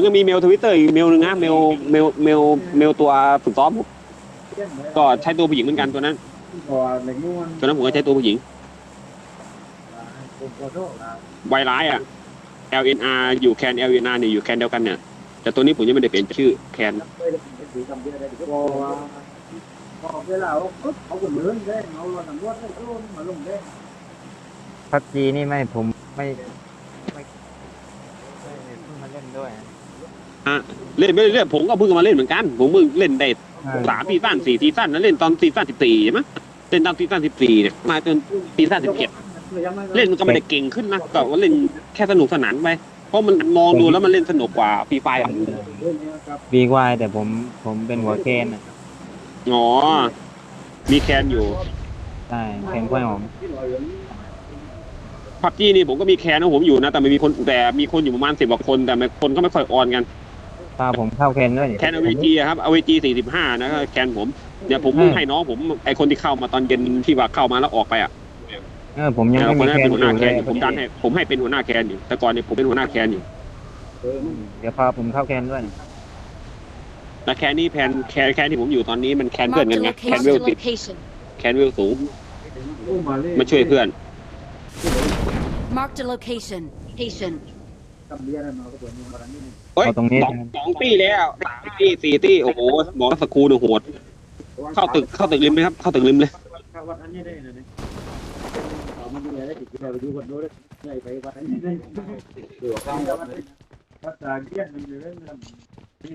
ผมยังมีเมลทวิตเตอร์อีกเมลหนึ่งนะเมลเมลเมลเมลตัวฝึกซ้อมผมก็ใช้ตัวผู้หญิงเหมือนกันตัวนั้นตัวนั้นผมก็ใช้ตัวผู้หญิงไวร้ายอะ LNR อยู่แคน LNR เนี่ยอยู่แคนเดียวกันเนี่ยแต่ตัวนี้ผมยังไม่ได้เปลี่ยนชื่อแคนพับจีนี่ไม่ผมไม่ไม่ไม่เพิ่งมาเล่นด้วย เล่นไปเรื่อยๆผมก็เพิ่งมาเล่นเหมือนกัน ผมเพิ่งเล่นได้สามซีซั่นสี่ซีซั่นแล้วเล่นตอนซีซั่นสิบสี่ใช่ไหมเล่นตอนซีซั่นสิบสี่เนี่ยมาจนซีซั่นสิบเจ็ดเล่นมันก็ไม่ได้เก่งขึ้นนะก็ว่าเล่นแค่สนุกสนานไปเพราะมันมองดูแล้วมันเล่นสนุกกว่าฟรีไฟอะวีวายแต่ผมผมเป็นหัวเคนอะอ๋อมีแคนอยู่ใช่เคนกล้วยหอมพับจีนี่ผมก็มีแคนของผมอยู่นะ แต่ไม่มีคนแต่มีคนอยู่ประมาณสิบกว่าคนแต่ไม่คนก็ไม่ค่อยออนกัน ตาผมเข้าเคนด้วยนี่แคนอเวจีครับอเวจีสี่สิบห้านะก็แคนผมเนี่ยผมเพิ่งให้น้องผมไอคนที่เข้ามาตอนเย็นที่ว่าเข้ามาแล้วออกไปอะเออผมยังแล้วไม่คนมีนั้นแคนเป็นหัวหน้าอยู่แคเลนยอยู่ผมดันให้ผมให้เป็นหัวหน้าแคนอยู่แต่ก่อนเนี่ยผมเป็นหัวหน้าแคนอยู่เดี๋ยวพาผมเข้าแคนด้วยนี่แต่แคนนี่แคนแคนแคนที่ผมอยู่ตอนนี้มันแคนเพื่อน Marked กั a นไงแคน location. เวล Marked a ติด location. แคนเวลสูงมาช่วยเพื่อน Marked a location. Location. กับเบียร์มาก็เปิดมือมาทางนี้เฮ้ยเอาตรงนี้ สองสองตี้แล้วสามตี้สี่ตี้โอ้โหบอกว่าสกรูเนี่ยโหดเข้าตึกเข้าตึกริมไหมครับเข้าตึกริมเลยเข้าวัดอันนี้ได้นะเนี่ยเขามันดูแลได้ติดเราไปดูคนดูได้ใหญ่ไปวัดอันนี้ได้เดี๋ยวเข้าวัดวัดตาเกี้ยนมันอยู่เรื่องนี่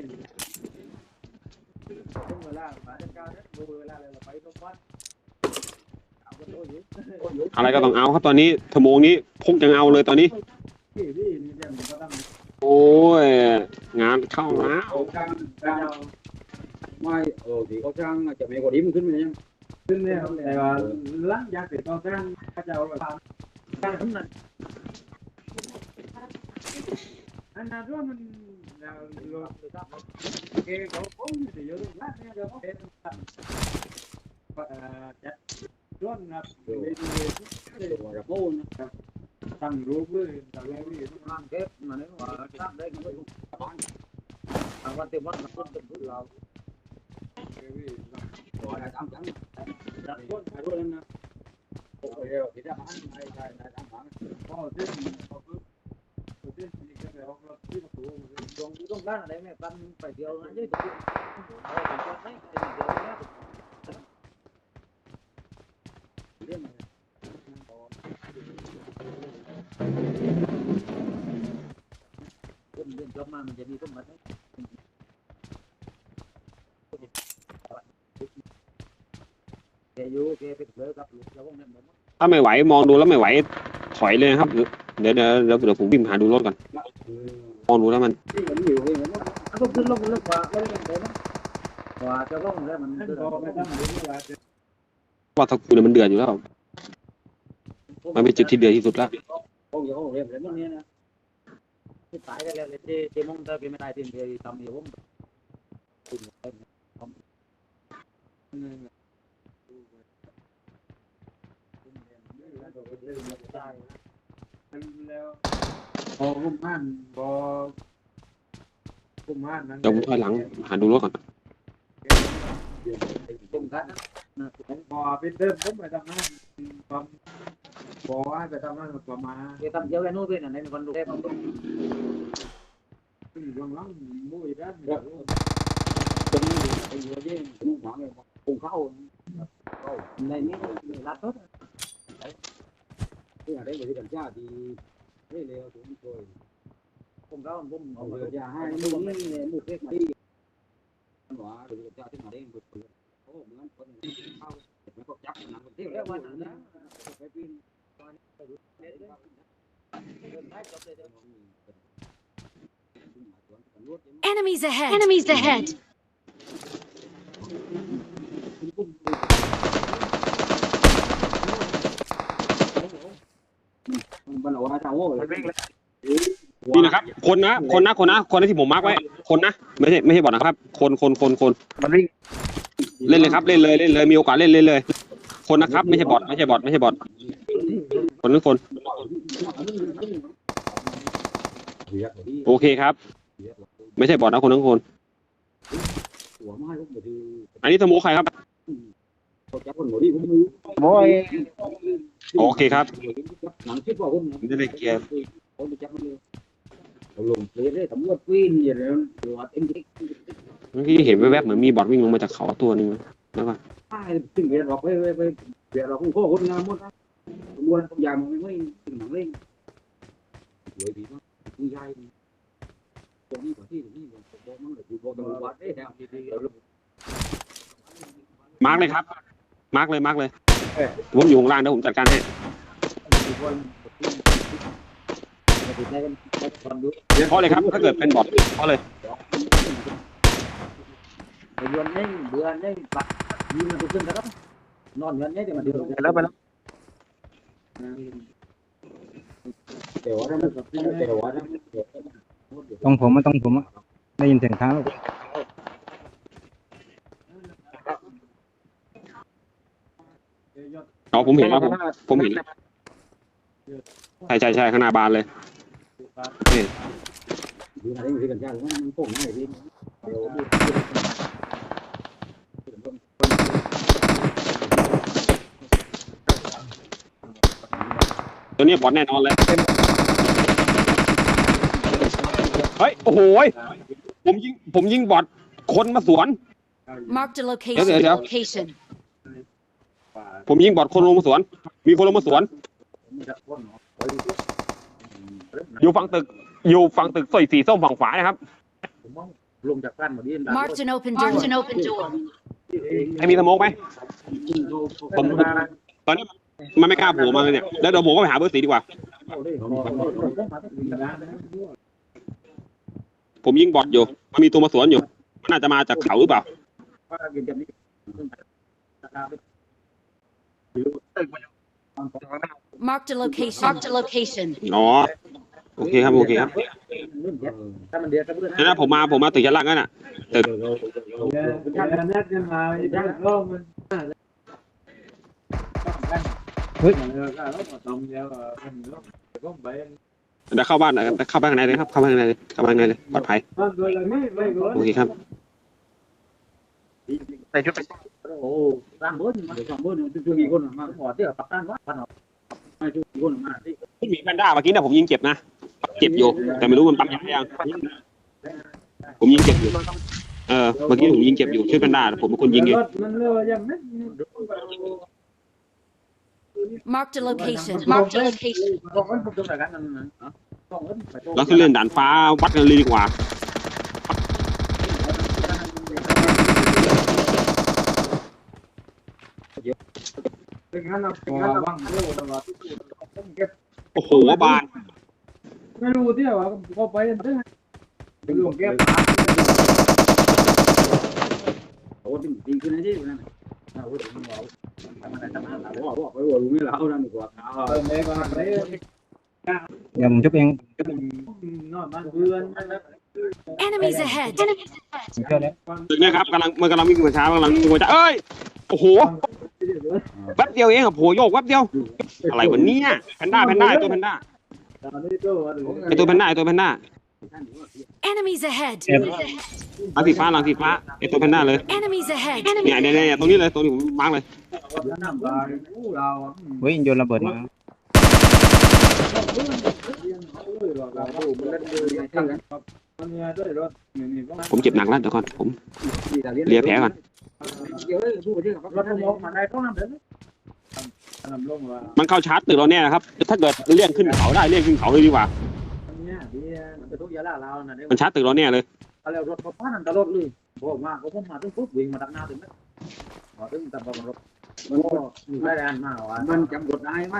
ถึงเวลามาจัดการดูเวลาเราไปตรงวัดเอาไปโต้อยู่อะไรก็ต้องเอาครับตอนนี้ชั่วโมงนี้พกยังเอาเลยตอนนี้ พี่พี่นี่ โอ้ย งานเข้าแล้วเอาการการเอาไม่เออ thì có trang chậm này có điểm ขึ้นไหมยังซึ่งเนี่ยแต่ว่าหลังจากเสร็จตอนการก็จะเอาแบบการทำนั้นอั thằng rúp với tàu leo cái gì nó mang kép mà nếu mà sát đấy cũng không bắn thằng quan tiêu mất là quân từng phút lâu cái gì gọi là tam trắng đặt quân phải luôn lên nè hiểu thì đã bán này này này đã bán có tiếp có cướp có tiếp thì cái này hoặc là tiếp một số đồng chúng không ra là đấy mẹ văn phải điều nữa chứ thực hiện đấy cái điều đấy มามันจะมีต้นไม้แกอยู่แกเป็นเลยกับลูกเราพวกนั้นเหมือนถ้าไม่ไหวมองดูแล้วไม่ไหว ถอยเลยครับ เดี๋ยวเดี๋ยวเดี๋ยวผมวิ่งหาดูรถก่อน มองดูแล้วมันที่มันอยู่เองมันก็ขึ้นลงลงกว่าไม่ได้เลยนะกว่าจะลงแล้วมันว่าจะว่าสกรูเนี่ยมันเดือดอยู่แล้ว มันเป็นจุดที่เดือดที่สุดแล้ว không hiểu không hiểu nó nghe nè cái tại đây là cái cái mong ta cái mấy đại tiền thì tầm hiểu không không แล้วพอกุ้มม่านพอกุ้มม่านนั้นเดี๋ยวผมถอยหลังหาดูรถก่อน cùng cái ผมพอเป็นเดิมผมไปทำงานผมบอกว่าไปทำงานประมาณ cái tầm chiếu cái nút bên này còn đủ đẹp không ช่วงหลังมุ้ยด้าน từng cái gì chứ cũng khoảng này cùng khâu này ní lát tốt cái ở đây bởi vì cảnh tra thì đây là cũng rồi cùng khâu cũng ở người già hai hai mươi mươi mấy một cái mà đi quả rồi cha thế mà đây một người có một ngón con khâu nó có chắc là nó tiêu cái đấy quan mà này cái pin Enemies ahead. Enemies ahead. ban đầu hai thằng ngồi นี่นะครับ คนนะ คนนะ คนนะ คนที่ผมมาร์กไว้ คนนะ ไม่ใช่ไม่ใช่บอทนะครับ คนคนคนคนมันวิ่งเล่นเลยครับ เล่นเลย เล่นเลย มีโอกาสเล่นเล่นเลย คนนะครับ ไม่ใช่บอท ไม่ใช่บอท ไม่ใช่บอท คนนึกคน โอเคครับ ไม่ใช่บอดนะคนทั้งคนหัวไม้ลูกบดีอันนี้สโมกใครครับเขาจับคนหัวดีผมมือโอ้ยโอเคครับหนังคิดว่าคนจะได้เกียร์เขาไปจับมันเลยเขาลงเพลย์เลยตำรวจวิ่งอย่างนี้ตำรวจเอ็นดีเมื่อกี้เห็นแวบๆเหมือนมีบอดวิ่งลงมาจากเขาตัวหนึงแล้วก็ป้ายถึงเวียนเราไปไปไปเวียนเราคงโค้คนงามหมดนะตำรวจต้องยามมันไม่ถึงหนังเล่งสว ยดีมากมีใหญ่ตรงนี้กว่าที่ตรงนี้บอกมันเลยดูบอกตำรวจได้แล้วดีๆแล้วมาร์กเลยครับ มาร์กเลย มาร์กเลยผมอยู่ข้างล่างเดี๋ยวผมจัดการให้เพราะเลยครับ ถ้าเกิดเป็นบอดเพราะเลยเดือนนี้เดือนนี้ปัดยืนมันขึ้นครับ นอนเงินนี้เดี๋ยวมันเดือดไปแล้วไปแล้ว เดี๋ยวว่ามันเดี๋ยวว่าตรงผมมาตรงผมอะได้ยินเสียงเท้าอ๋อผมเห็นแล้วผมผมเห็นแล้วใช่ใช่ใช่ข้างหน้าบานเลยดูอะไรที่ยากมันโป่งง่ายดีเดี๋ยว ตัวนี้บอดแน่นอนเลยเฮ้ยโอ้โหยผมยิงผมยิงบอดคนมาสวน Marked a location. Yeah, yeah, yeah. Location. ผมยิงบอดคนลงมาสวน มีคนลงมาสวน อยู่ฝั่งตึก อยู่ฝั่งตึกสอยสีส้มฝั่งขวานะครับลงจากบ้านมาดี Marked an open door. Marked an open door. ให้มีสโมกไหมผมตอนนี้ มันไม่กล้าโผล่มาเลยเนี่ยแล้วเดี๋ยวผมก็ไปหาเบอร์สีดีกว่า ผมยิงบอดอยู่มันมีตัวมาสวนอยู่มันน่าจะมาจากเขาหรือเปล่า Marked a location. Marked a location. อ๋อโอเคครับโอเคครับถ้ามันเดือดก็เดือดนั่นนะผมมาผมมาตึกชั้นล่างนั่นน่ะเดี๋ยวเดี๋ยวนัดกันมาอีกรอบมัน เฮ้ยเออแล้วมาทำเดียวมันก็ไปเดี๋ยวเข้าบ้านเดี๋ยวเข้าบ้านข้างในเลยครับ เข้าบ้านข้างในเลยเข้าบ้านข้างในเลยปลอดภัยมันโดนอะไรไม่ไม่โดนโอเคครับ ใส่ชุดไปโอ้ร้านเบิร์ดมาสองเบิร์ดช่วยมีคนมาขอเที่ยวปักตั้งวัดพันหรอไม่ช่วยมีคนมาที่คุณหมีแพนด้าเมื่อกี้เนี่ยผมยิงเจ็บนะ เจ็บอยู่ แต่ไม่รู้มันปั๊มยายัง ผมยิงเจ็บอยู่ เออ เมื่อกี้ผมยิงเจ็บอยู่ชื่อแพนด้าผมเป็นคนยิงเอง มันเลยยังไม่ Marked a location. Marked a location. บอกว่าผมตรงไหนกันนั่นนะต้องเงินไปเราขึ้นเล่นด่านฟ้าวัดกันเลยดีกว่าเป็นงั้นเราเป็นงั้นเราว่างเรื่องเราเก็บโอ้โหบาน ไม่รู้ที่ว่าก็ไปเรื่องเรื่องเก็บโอ้ที่จริงคือในที่นั่นนะโอ้ถึงเราทำอะไรทำอะไรว่าว่าไปว่าลุงนี่เรานั่นดีกว่าเออไม่ว่าไปเดี๋ยวผมชุบเองนอนบ้านเพื่อน Enemies ahead. ผมช่วยแล้วตึกเนี่ยครับกำลังมันกำลังวิ่งมาช้ากำลังวิ่งมาช้าเอ้ยโอ้โหแป๊บเดียวเองอะโผล่โยกแป๊บเดียว อะไรวะเนี่ยแพนด้าแพนด้าไอตัวแพนด้าไอตัวแพนด้าไอตัวแพนด้า Enemies ahead. หลังสีฟ้าหลังสีฟ้าไอตัวแพนด้าเลย Enemies ahead. เนี่ยเนี่ยเนี่ยตรงนี้เลยตรงนี้ผมมาร์กเลยเราเฮ้ยโยนระเบิดมามันเนี่ยด้วยรถนี่นี่ผมเจ็บหนักแล้วเดี๋ยวก่อนผมเลียแผลก่อนเดี๋ยวดูที่กับรถมองมาได้ต้องนั่นเด้อน้ำลงว่ามันเข้าชาร์จตึกเราเนี่ยนะครับ ถ้าเกิดเลี่ยงขึ้นเขาได้เลี่ยงขึ้นเขาเลยดีกว่า เนี่ยดีมันจะทุกยาล่าเราน่ะเด้อมันชาร์จตึกเราเนี่ยเลยแล้วรถเขาผ่านตลอดเลยบอกมาเขามาถึงปุ๊บวิ่งมาดักหน้าถึงนั้นพอถึงตำรวจรถมันก็มีรายการมาว่ามันจำกดได้ไหม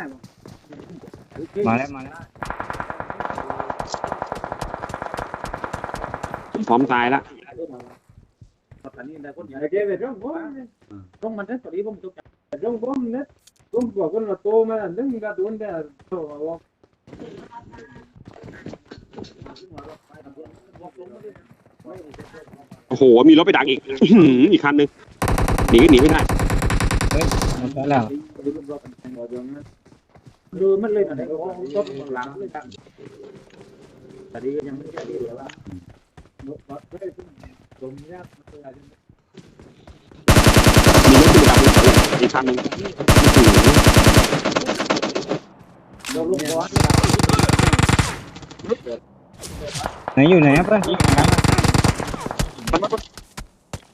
มาแล้วมาแล้วผมพร้อมตายแล้วตอนนี้ได้คนใหญ่ไอ้เก็บไปตรงผมต้องมันได้ตอนนี้ผมจบตรงผมเนี่ยผมบอกคนละโตมาดึงกระตุ้นได้โตว่า โอ้โห มีรถไปดักอีก อีกคันหนึ่งหนีก็หนีไม่ได้ มันก็แล้ว đưa mất lên là để có tốt lắm lên tặng là đi nhắm cái đi được ạ một vật cái cùng ra là มีรถไปดักอีกคันหนึ่ง đâu lúc đó lúc được ไหนอยู่ไหนครับเพื่อน